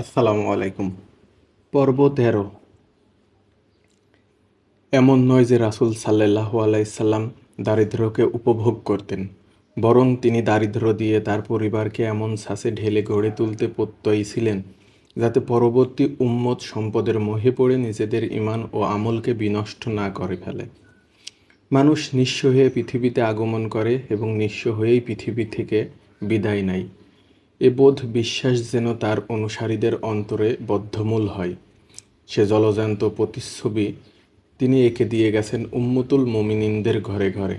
আসসালামু আলাইকুম। পর্ব তেরো। এমন নয় যে রাসূল সাল্লাল্লাহু আলাইসাল্লাম দারিদ্র্যকে উপভোগ করতেন, বরং তিনি দারিদ্র্য দিয়ে তার পরিবারকে এমন শ্বাসে ঢেলে গড়ে তুলতে প্রত্যয়ী ছিলেন, যাতে পরবর্তী উম্মত সম্পদের মোহে পড়ে নিজেদের ইমান ও আমলকে বিনষ্ট না করে ফেলে। মানুষ নিঃস্ব হয়ে পৃথিবীতে আগমন করে এবং নিঃস্ব হয়েই পৃথিবী থেকে বিদায় নেয়। এ বোধ বিশ্বাস যেন তার অনুসারীদের অন্তরে বদ্ধমূল হয়। সে জলজান্ত প্রতিচ্ছবি তিনি এঁকে দিয়ে গেছেন উম্মতুল মমিনিনদের ঘরে ঘরে।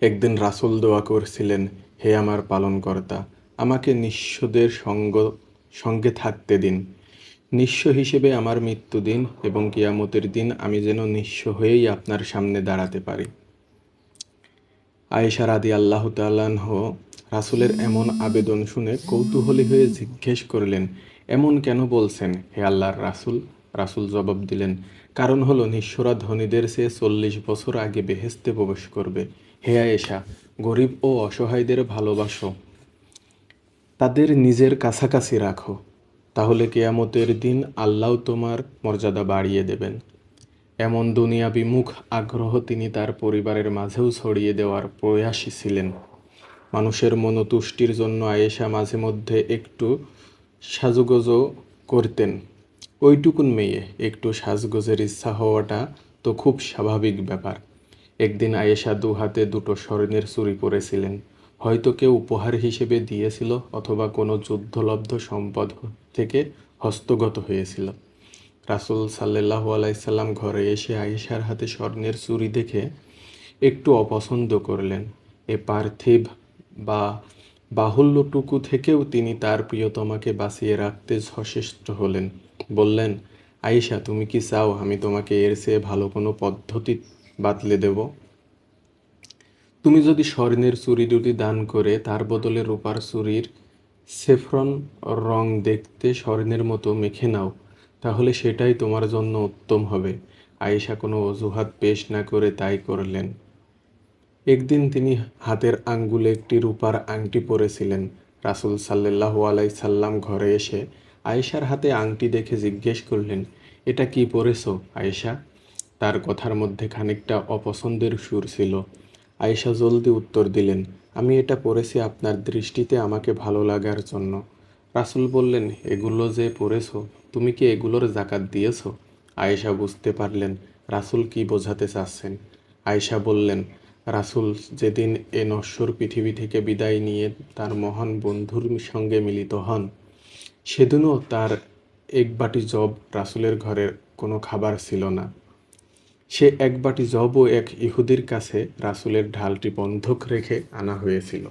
একদিন রাসূল দোয়া করছিলেন, হে আমার পালনকর্তা, আমাকে নিঃস্বদের সঙ্গ, সঙ্গে থাকতে দিন। নিঃস্ব হিসেবে আমার মৃত্যুদিন এবং কিয়ামতের দিন আমি যেন নিঃস্ব হয়েই আপনার সামনে দাঁড়াতে পারি। আয়েশা রাদি আল্লাহ তাল্লাহ রাসূলের এমন আবেদন শুনে কৌতূহলী হয়ে জিজ্ঞেস করলেন, এমন কেন বলছেন হে আল্লাহর রাসূল? রাসূল জবাব দিলেন, কারণ হলো নিঃস্বরা ধনীদের চেয়ে চল্লিশ বছর আগে বেহেস্তে প্রবেশ করবে। হে আয়েশা, গরিব ও অসহায়দের ভালোবাসো। তাদের নিজের কাছাকাছি রাখো। তাহলে কেয়ামতের দিন আল্লাহ তোমার মর্যাদা বাড়িয়ে দেবেন। এমন দুনিয়া বিমুখ আগ্রহ তিনি তার পরিবারের মাঝেও ছড়িয়ে দেওয়ার প্রয়াসী ছিলেন। মানুষের মনতুষ্টির জন্য আয়েশা মাঝে মধ্যে একটু সাজুগোজও করতেন। ওইটুকুন মেয়ে একটু সাজগোজের ইচ্ছা হওয়াটা তো খুব স্বাভাবিক ব্যাপার। একদিন আয়েশা দু হাতে দুটো স্বর্ণের চুরি পরেছিলেন। হয়তো কেউ উপহার হিসেবে দিয়েছিল অথবা কোনো যুদ্ধলব্ধ সম্পদ থেকে হস্তগত হয়েছিল। রাসুল সাল্লাহ আলাইসাল্লাম ঘরে এসে আয়েশার হাতে স্বর্ণের চুরি দেখে একটু অপছন্দ করলেন। এ পার্থিব বা বাহুল্যটুকু থেকেও তিনি তার প্রিয়তমাকে বাঁচিয়ে রাখতে সচেষ্ট হলেন। বললেন, আয়েশা, তুমি কি চাও আমি তোমাকে এর চেয়ে ভালো কোনো পদ্ধতি বাতলে দেব? তুমি যদি স্বর্ণের চুরি দুটি দান করে তার বদলে রূপার চুরির সেফরন রং দেখতে স্বর্ণের মতো মেখে নাও, তাহলে সেটাই তোমার জন্য উত্তম হবে। আয়েশা কোনো অজুহাত পেশ না করে তাই করলেন। একদিন তিনি হাতের আঙ্গুলে একটি রূপার আংটি পরেছিলেন। রাসুল সাল্লাহ আলাই সাল্লাম ঘরে এসে আয়েশার হাতে আংটি দেখে জিজ্ঞেস করলেন, এটা কি পরেছ, আয়েশা? তার কথার মধ্যে খানিকটা অপছন্দের সুর ছিল। আয়েশা জলদি উত্তর দিলেন, আমি এটা পরেছি আপনার দৃষ্টিতে আমাকে ভালো লাগার জন্য। রাসুল বললেন, এগুলো যে পরেছ, তুমি কি এগুলোর জাকাত দিয়েছ? আয়েশা বুঝতে পারলেন, রাসুল কি বোঝাতে চাচ্ছেন? আয়েশা বললেন রাসুল যেদিন এ নশ্বর পৃথিবী থেকে বিদায় নিয়ে তার মহান বন্ধুর সঙ্গে মিলিত হন, সেদিনও তার এক বাটি জব রাসুলের ঘরের কোনো খাবার ছিল না। সে এক বাটি জবও এক ইহুদির কাছে রাসুলের ঢালটি বন্ধক রেখে আনা হয়েছিল।